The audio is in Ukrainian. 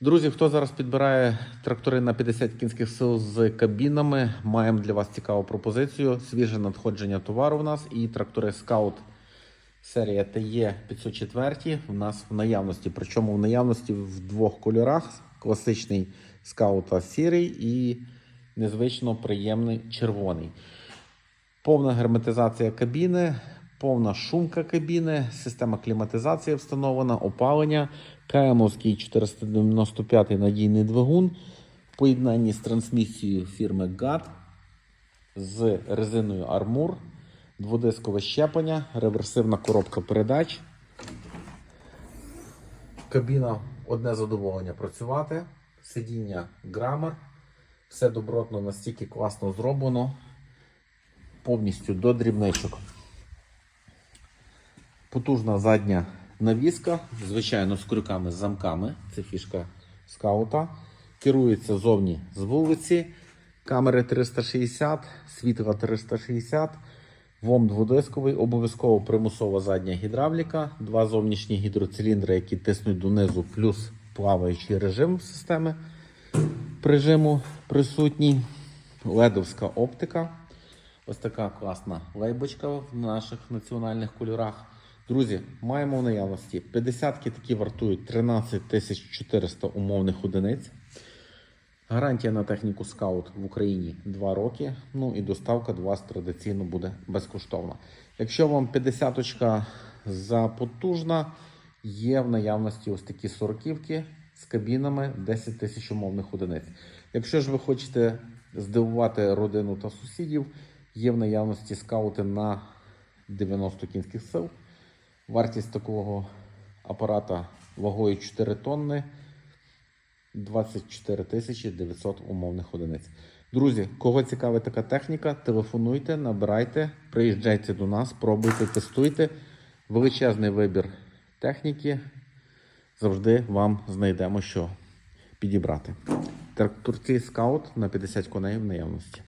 Друзі, хто зараз підбирає трактори на 50 кінських сил з кабінами, маємо для вас цікаву пропозицію. Свіже надходження товару в нас і трактори Scout серія TE 504 в нас в наявності. Причому в наявності в двох кольорах: класичний Scout сірий і незвично приємний червоний. Повна герметизація кабіни, повна шумка кабіни, система кліматизації встановлена, опалення, КМовський 495 надійний двигун в поєднанні з трансмісією фірми GAT з резиною Armour, дводискове щеплення, реверсивна коробка передач. Кабіна одне задоволення працювати, сидіння Грамер, все добротно настільки класно зроблено повністю до дрібничок. Потужна задня навіска, звичайно, з крюками з замками. Це фішка скаута. Керується зовні з вулиці. Камери 360, світла 360, ВОМ дводисковий, обов'язково примусова задня гідравліка, два зовнішні гідроциліндри, які тиснуть донизу, плюс плаваючий режим системи прижиму присутній, ледовська оптика. Ось така класна лейбочка в наших національних кольорах. Друзі, маємо в наявності 50-ки такі вартують 13 400 умовних одиниць. Гарантія на техніку скаут в Україні 2 роки. Ну і доставка до вас традиційно буде безкоштовна. Якщо вам 50-очка запотужна, є в наявності ось такі сороківки з кабінами 10 тисяч умовних одиниць. Якщо ж ви хочете здивувати родину та сусідів, є в наявності скаути на 90 кінських сил. Вартість такого апарата вагою 4 тонни 24 тисячі 900 умовних одиниць. Друзі, кого цікавить така техніка, телефонуйте, набирайте, приїжджайте до нас, пробуйте, тестуйте. Величезний вибір техніки. Завжди вам знайдемо, що підібрати. Тракторці скаут на 50 коней в наявності.